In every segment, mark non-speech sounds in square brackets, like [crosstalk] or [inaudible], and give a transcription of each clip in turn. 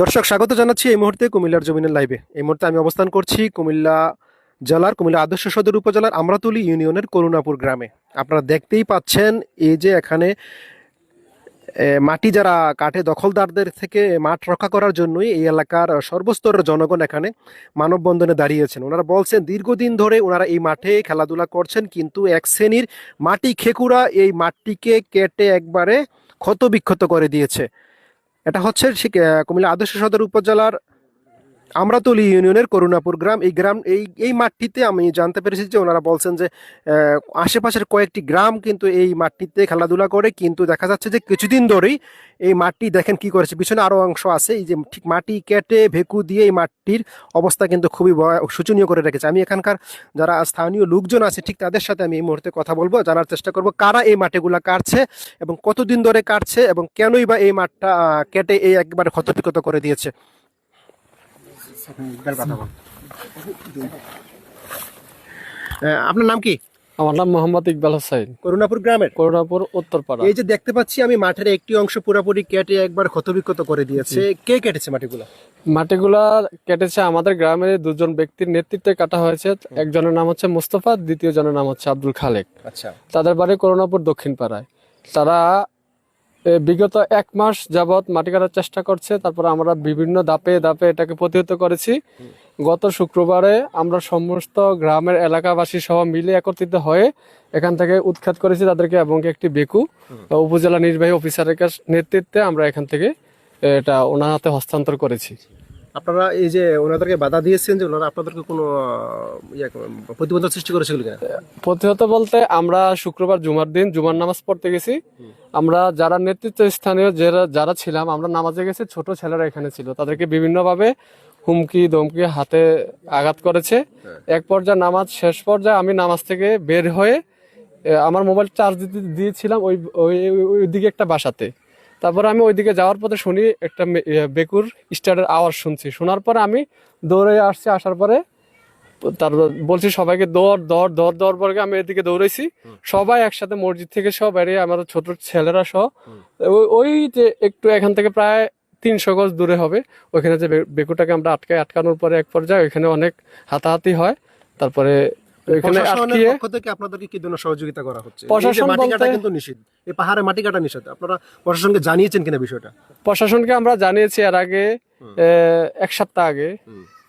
দর্শক, স্বাগত জানাচ্ছি এই মুহূর্তে কুমিল্লার জমিনের লাইভে এই মুহূর্তে আমি অবস্থান করছি কুমিল্লা জেলার, কুমিল্লা আদর্শ সদর উপজেলার আমরাতলি ইউনিয়নের করুণাপুর গ্রামে। আপনারা দেখতেই পাচ্ছেন, এই যে এখানে মাটি যারা কাঠে দখলদারদের থেকে মাঠ রক্ষা করার জন্যই এই এলাকার সর্বস্তরের জনগণ এখানে মানববন্ধনে দাঁড়িয়েছেন। ওনারা বলছেন, দীর্ঘদিন ধরে ওনারা এই মাঠে খেলাধুলা করছেন, কিন্তু এক শ্রেণির মাটি খেকুরা এই মাঠটিকে কেটে একবারে ক্ষতবিক্ষত করে দিয়েছে। এটা হচ্ছে কুমিল্লা আদর্শ সদর উপজেলার আমরাতলি ইউনিয়নের করুণাপুর গ্রাম, এই গ্রাম, এই এই মাঠটিতে আমি জানতে পেরেছি যে ওনারা বলছেন যে আশেপাশের কয়েকটি গ্রাম কিন্তু এই মাঠটিতে খেলাধুলা করে, কিন্তু দেখা যাচ্ছে যে কিছুদিন ধরেই এই মাঠটি দেখেন কি করেছে। পিছনে আরও অংশ আছে, এই যে ঠিক মাটি কেটে ভেকু দিয়ে এই মাঠটির অবস্থা কিন্তু খুবই শোচনীয় করে রেখেছে। আমি এখানকার যারা স্থানীয় লোকজন আছে, ঠিক তাদের সাথে আমি এই মুহূর্তে কথা বলব, জানার চেষ্টা করব কারা এই মাটিগুলা কাটছে এবং কতদিন ধরে কাটছে এবং কেনই বা এই মাঠটা কেটে এই একবারে ক্ষতবিক্ষত করে দিয়েছে। আপনার নাম কি? আমার নাম মোহাম্মদ ইকবাল হোসাইন করুণাপুর গ্রামের? করুণাপুর উত্তরপাড়া। এই যে দেখতে পাচ্ছি আমি মাঠের একটি অংশ পুরোপুরি কেটে একবার ক্ষতবিক্ষত করে দিয়েছে। কে কেটেছে মাটিগুলা? মাটিগুলা কেটেছে আমাদের গ্রামের দুজন ব্যক্তির নেতৃত্বে কাটা হয়েছে। একজনের নাম হচ্ছে মুস্তফা দ্বিতীয় জনের নাম হচ্ছে আব্দুল খালেক। আচ্ছা। তাদের বাড়ি করুণাপুর দক্ষিণ পাড়ায় তারা বিগত এক মাস যাবৎ মাটি কাটার চেষ্টা করছে তারপর আমরা বিভিন্ন দাপে দাপে এটাকে প্রতিহত করেছি। গত শুক্রবারে আমরা সমস্ত গ্রামের এলাকাবাসী সহ মিলে একত্রিত হয়ে এখান থেকে উৎখাত করেছি তাদেরকে এবং একটি বেকু উপজেলা নির্বাহী অফিসারের কাছে নেতৃত্বে আমরা এখান থেকে এটা ওনার হাতে হস্তান্তর করেছি। আপনারা এই যে ওনাদেরকে বাধা দিয়েছেন যে ওনারা আপনাদেরকে কোনো ইয়ে, প্রতিবন্ধক সৃষ্টি করেছিল কিনা? প্রতিহত বলতে আমরা শুক্রবার জুমার দিন জুমার নামাজ পড়তে গেছি। আমরা যারা নেতৃত্ব স্থানীয় যারা যারা ছিলাম আমরা নামাজে গেছি ছোট ছেলেরা এখানে ছিল। তাদেরকে বিভিন্নভাবে হুমকি দমকি হাতে আঘাত করেছে। এক পর্যায়ে নামাজ শেষ পর্যায়ে আমি নামাজ থেকে বের হয়ে আমার মোবাইল চার্জ দিতে দিয়েছিলাম ওই ওই ওই দিকে একটা বাসাতে। তারপরে আমি ওইদিকে যাওয়ার পথে শুনি একটা এ, বেকুর স্টার্টের আওয়াজ শুনছি। শোনার পরে আমি দৌড়ে আসছি আসার পরে তারপর বলছি সবাইকে দৌড় দৌড় দৌড় দৌড় পরে আমি এদিকে দৌড়াইছি। সবাই একসাথে মসজিদ থেকে সব বেরিয়ে আমাদের ছোট ছেলেরা সহ ওই- ওই যে একটু এখান থেকে প্রায় তিনশো গজ দূরে হবে। ওইখানে যে বেকুটাকে আমরা আটকে আটকানোর পরে এক পর্যায়ে ওইখানে অনেক হাতাহাতি হয়। তারপরে আটকিয়ে পক্ষ থেকে আপনাদেরকে কি ধরনের সহযোগিতা করা হচ্ছে? প্রশাসন মাটি কাটা বলতে- কিন্তু নিষিদ্ধ। এই পাহাড়ে মাটি কাটা নিষেধ আপনারা প্রশাসনকে জানিয়েছেন কিনা বিষয়টা? প্রশাসনকে আমরা জানিয়েছি এর আগে এক সপ্তাহ আগে।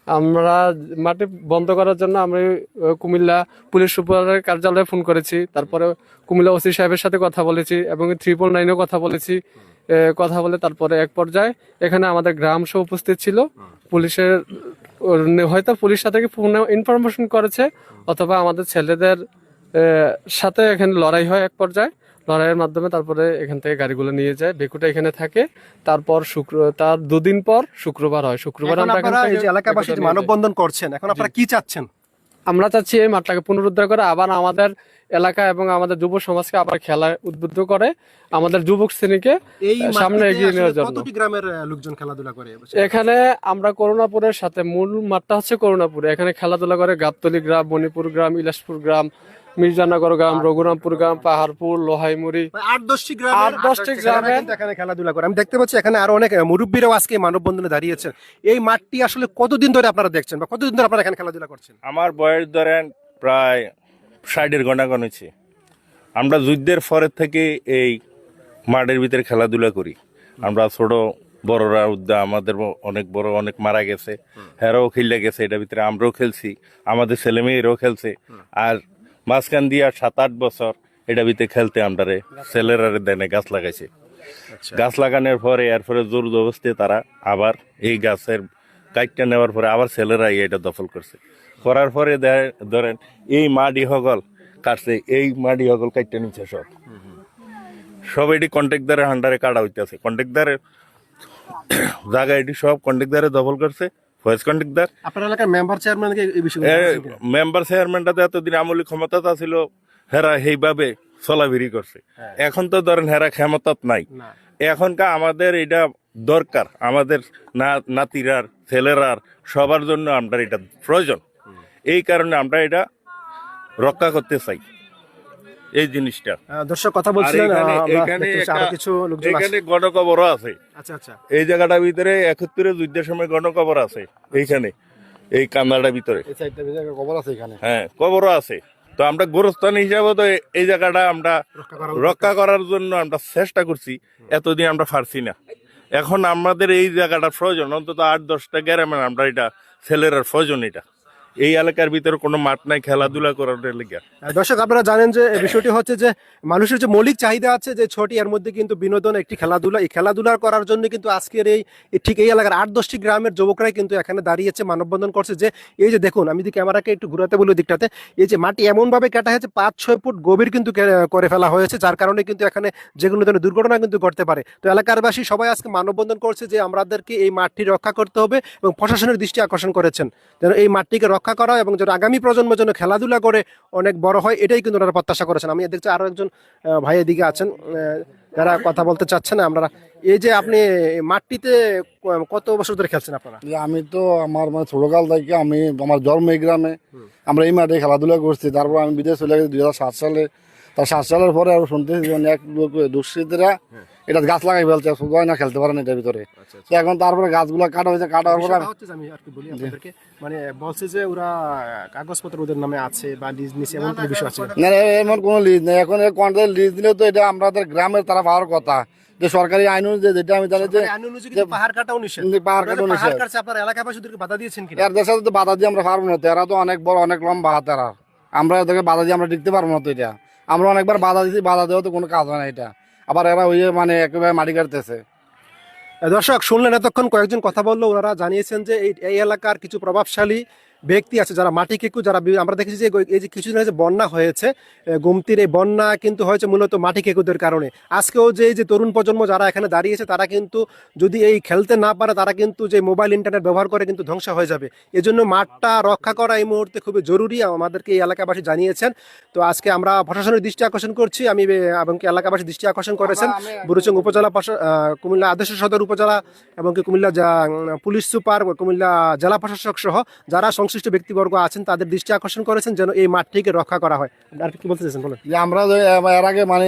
আমরা মাটি বন্ধ করার জন্য আমরা কুমিল্লা পুলিশ সুপারের কার্যালয়ে ফোন করেছি। তারপরে কুমিল্লা ওসি সাহেবের সাথে কথা বলেছি এবং ট্রিপল নাইনেও কথা বলেছি। কথা বলে তারপরে এক পর্যায়ে এখানে আমাদের গ্রাম সহ উপস্থিত ছিল। পুলিশের হয়তো পুলিশ সাথে ফোনে ইনফরমেশন করেছে অথবা আমাদের ছেলেদের সাথে এখানে লড়াই হয় এক পর্যায়ে। লড়াইয়ের মাধ্যমে তারপরে এখান থেকে গাড়িগুলো নিয়ে যায় বেকুটা এখানে থাকে। তারপর শুক্র তার দুদিন পর শুক্রবার হয়। শুক্রবার আমরা এলাকাবাসী। মানববন্ধন করছেন এখন আপনারা কি চাচ্ছেন? আমরা চাচ্ছি এই মাঠটাকে পুনরুদ্ধার করে। আবার আমাদের এলাকা এবং আমাদের যুব সমাজকে আবার খেলায় উদ্বুদ্ধ করে আমাদের যুবক শ্রেণীকে সামনে এগিয়ে নেওয়ার জন্য। গ্রামের লোকজন খেলাধুলা করে? এখানে আমরা করুণাপুরের সাথে মূল মাঠটা হচ্ছে করুণাপুর। এখানে খেলাধুলা করে গাবতলি গ্রাম মণিপুর গ্রাম ইলাসপুর গ্রাম মির্জানগর গ্রাম রঘুরামপুর গ্রাম পাহাড়পুর লোহাইমুড়ি। আট দশটি গ্রামের আট দশটি গ্রামের- কিন্তু এখানে খেলাধুলা করে। আমি দেখতে পাচ্ছি এখানে আরও অনেক মুরব্বীরাও আজকে মানববন্ধনে দাঁড়িয়েছেন। এই মাঠটি আসলে কতদিন ধরে আপনারা দেখছেন বা কতদিন ধরে আপনারা এখানে খেলাধুলা করছেন? আমার বয়স ধরেন প্রায় ষাটের গণা গণেছি আমরা যুদ্ধের পরের থেকে এই মাঠের ভিতরে খেলাধুলা করি। আমরা ছোট বড়রা উদ্যা আমাদের অনেক বড় অনেক মারা গেছে। হেরাও খেলে গেছে এটার ভিতরে আমরাও খেলছি আমাদের ছেলে মেয়েরাও খেলছে। আর মাঝখান দিয়ে আর সাত আট বছর এটা ভিতরে খেলতে আমরা রে ছেলেরা দেনে গাছ লাগাইছে। গাছ লাগানোর পরে এরপরে জোর জবস্তি তারা আবার এই গাছের কাইটটা নেওয়ার পরে আবার ছেলেরা এটা দখল করছে। করার পরে ধরেন এই মাটি হগল কাটছে এই মাটি হগল কাইটটা নিচ্ছে সব। সব এটি কন্ট্রাক্টারের হান্ডারে কাটা হইতেছে। কন্ট্রাক্টারের [coughs] জায়গা এটি সব কন্ট্রাক্টারে দখল করছে ভয়েস কন্ট্রাক্টার আপনার এলাকার মেম্বার বিষয়ে মেম্বার চেয়ারম্যানটাতে এতদিন আমলি ক্ষমতা ছিল হেরা সেইভাবে চলাফিরি করছে। এখন তো ধরেন হেরা ক্ষমতাত নাই। এখনকার আমাদের এটা দরকার আমাদের নাতিরার ছেলেরার সবার জন্য আমরা এটা প্রয়োজন। এই কারণে আমরা এটা রক্ষা করতে চাই। এই জিনিসটা। দর্শক কথা বলছিলেন এখানে কিছু লোকজন আছে। এখানে গণকবরও আছে। আচ্ছা আচ্ছা। এই জায়গাটার ভিতরে একত্রে যুদ্ধের সময় গণকবর আছে এইখানে। এই কামরাটার ভিতরে। এই আছে এখানে। হ্যাঁ কবরও আছে। তো আমরা গোরস্থান হিসাবে তো এই জায়গাটা আমরা রক্ষা করার জন্য আমরা চেষ্টা করছি এতদিন আমরা পারছি না। এখন আমাদের এই জায়গাটা প্রয়োজন অন্তত আট দশটা গ্রামের আমরা এটা ছেলের প্রয়োজন এটা। এই এলাকার ভিতরে কোনো মাঠ নাই, খেলাধুলা করার লেগে। দর্শক, আপনারা জানেন যে বিষয়টি হচ্ছে যে মানুষের যে মৌলিক চাহিদা আছে যে ছোটি, এর মধ্যে কিন্তু বিনোদন, একটি খেলাধুলা। এই খেলাধুলা করার জন্য কিন্তু আজকের এই ঠিক এই এলাকার আট, দশটি গ্রামের যুবকরাই কিন্তু এখানে দাঁড়িয়েছে, মানববন্ধন করছে যে এই যে দেখুন, আমি যদি ক্যামেরাকে একটু ঘুরাতে বলি দিকটাতে, এই যে মাটি এমনভাবে কাটা হয়েছে, পাঁচ, ছয় ফুট গভীর কিন্তু করে ফেলা হয়েছে, যার কারণে কিন্তু এখানে যে কোনো ধরনের দুর্ঘটনা কিন্তু ঘটতে পারে। তো এলাকারবাসী সবাই আজকে মানববন্ধন করছে যে আমাদেরকে এই মাঠটি রক্ষা করতে হবে এবং প্রশাসনের দৃষ্টি আকর্ষণ করেছেন। যেন এই মাঠটিকে রক্ষা করা এবং যেন আগামী প্রজন্মের জন্য খেলাধুলা করে অনেক বড় হয় এটাই কিন্তু ওনারা প্রত্যাশা করেছেন। আমি দেখছি আরও একজন ভাই এদিকে আছেন যারা কথা বলতে চাচ্ছেন আমরা এই যে আপনি মাটিতে কত বছর ধরে খেলছেন আপনারা? আমি তো আমার মানে ছোটকাল থেকে আমি আমার জন্ম এই গ্রামে আমরা এই মাঠে খেলাধুলা করছি। তারপর আমি বিদেশ চলে গেছি দুই হাজার সাত সালে। তার সাত সালের পরে আরও শুনতেছি যে অনেক লোক দুষ্কৃতীরা এটা গাছ লাগাই ফেলছে শুধু না খেলতে পারে না এটার ভিতরে। তো এখন তারপরে গাছগুলো কাটা হয়েছে কাটার পরে আমি আর কি বলি আপনাদেরকে মানে বলছে যে ওরা কাগজপত্র ওদের নামে আছে বা লিজ নিছে এমন কোনো বিষয় আছে? না এমন কোনো লিজ নেই। এখন কন্ট্রাক্ট লিজ দিলে তো এটা আমাদের গ্রামের তারা পাওয়ার কথা। যে সরকারি আইন অনুযায়ী যেটা আমি জানি যে পাহাড় কাটাও নিষেধ। পাহাড় কাটাও আপনারা নিষেধ। আপনার এলাকাবাসীদেরকে বাধা দিয়েছেন কিনা? এর দেশে তো বাধা দিয়ে আমরা পারব না। এরা তো অনেক বড় অনেক লম্বা হাত এরা আমরা এদেরকে বাধা দিয়ে আমরা টিকতে পারব না তো এটা। আমরা অনেকবার বাধা দিচ্ছি বাধা দেওয়া তো কোনো কাজ হয় না এটা। আবার এরা ওই মানে একেবারে মাটি কাটতেছে। দর্শক, শুনলেন এতক্ষণ কয়েকজন কথা বলল, ওনারা জানিয়েছেন যে এই এলাকার কিছু প্রভাবশালী ব্যক্তি আছে যারা মাটি কেকু যারা আমরা দেখেছি যে এই যে কিছুদিন আগে বন্যা হয়েছে গুমতির এই বন্যা কিন্তু হয়েছে মূলত মাটি কেকুদের কারণে। আজকেও যে এই যে তরুণ প্রজন্ম যারা এখানে দাঁড়িয়েছে তারা কিন্তু যদি এই খেলতে না পারে তারা কিন্তু যে মোবাইল ইন্টারনেট ব্যবহার করে কিন্তু ধ্বংস হয়ে যাবে। এজন্য মাঠটা রক্ষা করা এই মুহূর্তে খুবই জরুরি আমাদেরকে এই এলাকাবাসী জানিয়েছেন। তো আজকে আমরা প্রশাসনের দৃষ্টি আকর্ষণ করছি আমি এবং কি এলাকাবাসী দৃষ্টি আকর্ষণ করেছেন। বুড়ুচং উপজেলা কুমিল্লা আদর্শ সদর উপজেলা এবং কি কুমিল্লা পুলিশ সুপার কুমিল্লা জেলা প্রশাসক সহ যারা সংশ্লিষ্ট ব্যক্তিবর্গ আছেন, তাদের দৃষ্টি আকর্ষণ করেছেন যেন এই মাঠটিকে রক্ষা করা হয়। আর কি বলতে চাইছেন, বলেন? আমরা এর আগে মানে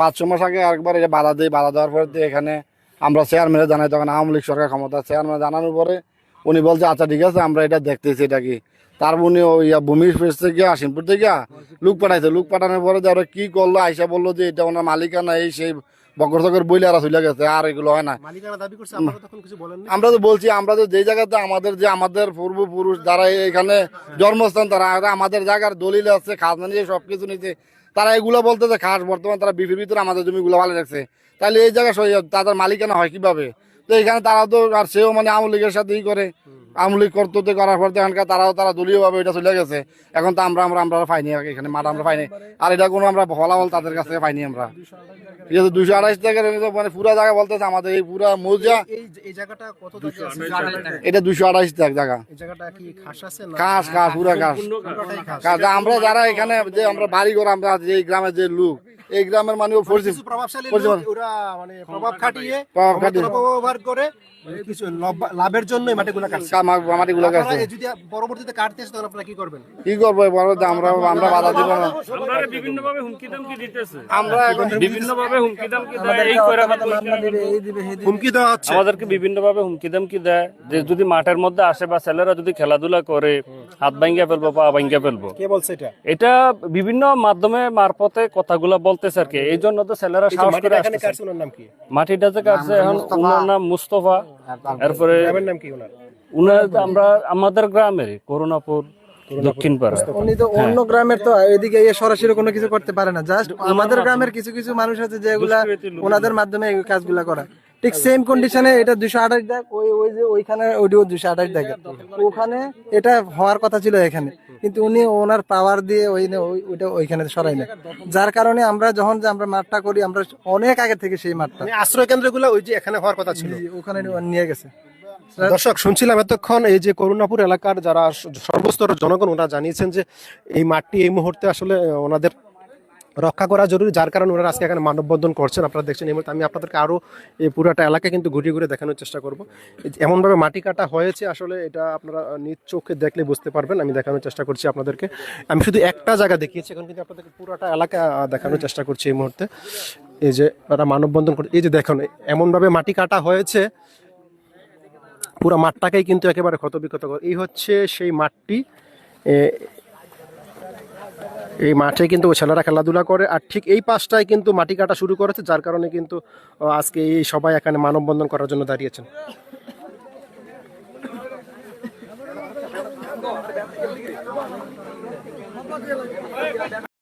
পাঁচ ছ মাস আগে একবার এটা বাধা দিই বাধা দেওয়ার পরে এখানে আমরা চেয়ারম্যানে জানাই, তখন আওয়ামী লীগ সরকার ক্ষমতা চেয়ারম্যান জানানোর পরে উনি বলছে আচ্ছা ঠিক আছে, আমরা এটা দেখতেছি এটা কি? তার উনি ওই ভূমির ফেস থেকে, আসিমপুর থেকে, লুক পাঠাইছে। লুক পাঠানোর পরে ওরা কি করল, আইসা বলল যে, এটা ওনার মালিকানা, এই সেই বকর তকর বইলে আর চলে গেছে আর এগুলো হয় না। কিছু আমরা তো বলছি আমরা তো যে জায়গাতে আমাদের যে আমাদের পূর্বপুরুষ যারা এখানে জন্মস্থান তারা আমাদের জায়গার দলিল আছে খাজনা নিয়ে সবকিছু নিতে তারা এগুলো বলতেছে খাস বর্তমান তারা বিপির ভিতরে আমাদের জমিগুলো ভালো রাখছে। তাহলে এই জায়গা তাদের মালিকানা হয় কীভাবে? তো এখানে তারা তো আর সেও মানে আওয়ামী লীগের সাথে ই করে। আওয়ামী লীগ কর্তব্য করার পর এখানকার তারাও তারা দলীয় ভাবে এটা চলে গেছে এখন তো আমরা আমরা আমরা পাইনি এখানে মাঠ আমরা পাইনি আর এটা কোনো আমরা ফলাফল তাদের কাছ থেকে পাইনি আমরা ঠিক আছে দুশো আড়াইশ টাকার মানে পুরা জায়গা বলতেছে আমাদের এই পুরা মৌজা এই এই জায়গাটা কত টাকা আছে? এটা দুশো আড়াইশ টাকা জায়গা এই জায়গাটা কি খাস ঘাস ঘাস পুরা? ঘাস। আমরা যারা এখানে যে আমরা বাড়ি ঘর আমরা যে এই গ্রামের যে লোক এই গ্রামের মানে প্রভাবশালী ওরা মানে প্রভাব খাটিয়ে করে কিছু লাভের জন্য মাটিগুলো কাটছে। যদি পরবর্তীতে কাটতে তখন আপনারা কি করবেন? কি করব? বড় আমরা আমরা বাধা দিব না। আমরা বিভিন্ন ভাবে হুমকি দামকি দিতেছে। আমরা এখন বিভিন্ন ভাবে হুমকি দামকি দেয় এই করে হুমকি দেওয়া হচ্ছে। আমাদেরকে বিভিন্ন ভাবে হুমকি দামকি দেয়। যে যদি মাঠের মধ্যে আসে বা ছেলেরা যদি খেলাধুলা করে হাত ভাঙ্গা ফেলব পা ভাঙ্গা ফেলব। কে বলছে এটা? এটা বিভিন্ন মাধ্যমে মারফতে কথাগুলো বলতেছে আর কি। এই জন্য তো ছেলেরা সাহস করে নাম কি? মাটিটা যে কাটছে এখন ওনার নাম মুস্তফা। এরপরে নাম কি ওনার? উনার আমরা আমাদের গ্রামের করুণাপুর দক্ষিণ পাড়া উনি তো অন্য গ্রামের তো এদিকে এ সরাসরি কোনো কিছু করতে পারে না। জাস্ট আমাদের গ্রামের কিছু কিছু মানুষ আছে যেগুলা ওনাদের মাধ্যমে এই কাজগুলা করা ঠিক সেম কন্ডিশনে এটা দুশো আঠাশ দেখ ওই ওই যে ওইখানে ওইটাও দুশো আঠাশ দেখে। ওখানে এটা হওয়ার কথা ছিল এখানে কিন্তু উনি ওনার পাওয়ার দিয়ে ওই ওই- ওইটা ওইখানে সরাই না যার কারণে আমরা যখন যে আমরা মাঠটা করি আমরা অনেক আগে থেকে সেই মাঠটা। মানে আশ্রয় কেন্দ্রগুলো ওই যে এখানে হওয়ার কথা ছিল। ওখানে নিয়ে গেছে। দর্শক শুনছিলাম এতক্ষণ এই যে করুণাপুর এলাকার যারা স- সর্বস্তরের জনগণ ওরা জানিয়েছেন যে এই মাঠটি এই মুহূর্তে আসলে ওনাদের রক্ষা করা জরুরি যার কারণে ওনারা আজকে এখানে মানববন্ধন করছেন। আপনারা দেখছেন এই মুহূর্তে আমি আপনাদেরকে আরও এই পুরাটা এলাকা কিন্তু ঘুরিয়ে ঘুরে দেখানোর চেষ্টা করব। এমনভাবে মাটি কাটা হয়েছে আসলে এটা আপনারা নিজ চোখে দেখলে বুঝতে পারবেন আমি দেখানোর চেষ্টা করছি আপনাদেরকে। আমি শুধু একটা জায়গা দেখিয়েছি এখন কিন্তু আপনাদেরকে পুরাটা এলাকা দেখানোর চেষ্টা করছি এই মুহূর্তে। এই যে ওরা মানববন্ধন করে এই যে দেখুন এমনভাবে মাটি কাটা হয়েছে পুরো মাঠটাকেই কিন্তু একেবারে ক্ষতবিক্ষত এই হচ্ছে সেই মাঠটি এ, এই মাঠে কিন্তু ছেলেরা খেলাধুলা করে। আর ঠিক এই পাশটায় কিন্তু মাটি কাটা শুরু করেছে, যার কারণে কিন্তু আজকে এই সবাই এখানে মানববন্ধন করার জন্য দাঁড়িয়েছেন।